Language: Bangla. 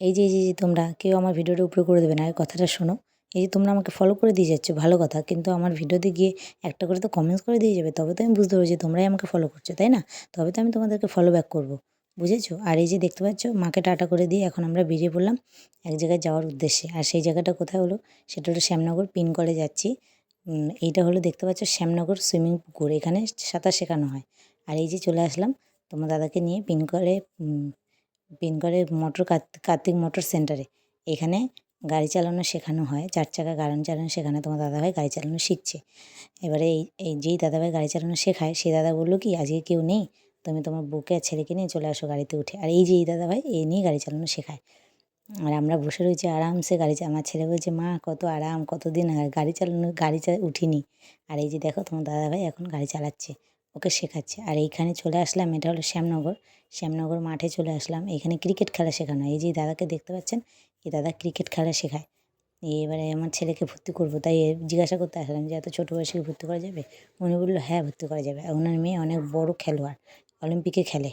এই যে এই যে তোমরা, কেউ আমার ভিডিওটা উপরে করে দেবে না কথাটা শোনো। এই যে তোমরা আমাকে ফলো করে দিয়ে যাচ্ছ, ভালো কথা, কিন্তু আমার ভিডিওতে গিয়ে একটা করে তো কমেন্টস করে দিয়ে যাবে, তবে তো আমি বুঝতে পারব যে তোমরাই আমাকে ফলো করছ, তাই না? তবে তো আমি তোমাদেরকে ফলো ব্যাক করব, বুঝেছ? আর এই যে দেখতে পাচ্ছ, মাকে টাটা করে দিয়ে এখন আমরা বেরিয়ে পড়লাম এক জায়গায় যাওয়ার উদ্দেশ্যে। আর সেই জায়গাটা কোথায় হলো? সেটা হলো শ্যামনগর পিন কলে যাচ্ছি। এইটা হলো দেখতে পাচ্ছ, শ্যামনগর সুইমিং পুকুর, এখানে সাঁতার শেখানো হয়। আর এই যে চলে আসলাম, তোমার দাদাকে নিয়ে পিন করে পিন মোটর কার্ত- কার্তিক মোটর সেন্টারে। এখানে গাড়ি চালানো শেখানো হয়। চার চাকা গাড়ি চালানো শেখানো তোমার দাদাভাই গাড়ি চালানো শিখছে। এবারে এই এই যেই দাদাভাই গাড়ি চালানো শেখায়, সেই দাদা বলল কি, আজকে কেউ নেই, তুমি তোমার বুকে আর ছেলেকে নিয়ে চলে আসো গাড়িতে উঠে। আর এই যে এই দাদাভাই এই নিয়ে গাড়ি চালানো শেখায়। আর আমরা বসে রয়েছি আরামসে গাড়ি আমার ছেলে বলছে, মা, কত আরাম, কতদিন গাড়ি চালানো, গাড়ি চা, উঠিনি। আর এই যে দেখো তোমার দাদাভাই এখন গাড়ি চালাচ্ছে। ওকে শেখাচ্ছে। আর এইখানে চলে আসলাম, এটা হলো শ্যামনগর। শ্যামনগর মাঠে চলে আসলাম। এখানে ক্রিকেট খেলা শেখানো এই যে দাদাকে দেখতে পাচ্ছেন? এই দাদা ক্রিকেট খেলা শেখায়। এবারে আমার ছেলেকে ভর্তি করব। তাই জিজ্ঞাসা করতে আসলাম যে, এত ছোটো বয়সে ভর্তি করা যাবে? উনি বলল হ্যাঁ ভর্তি করা যাবে। ওনার মেয়ে অনেক বড় খেলোয়াড়, অলিম্পিকে খেলে।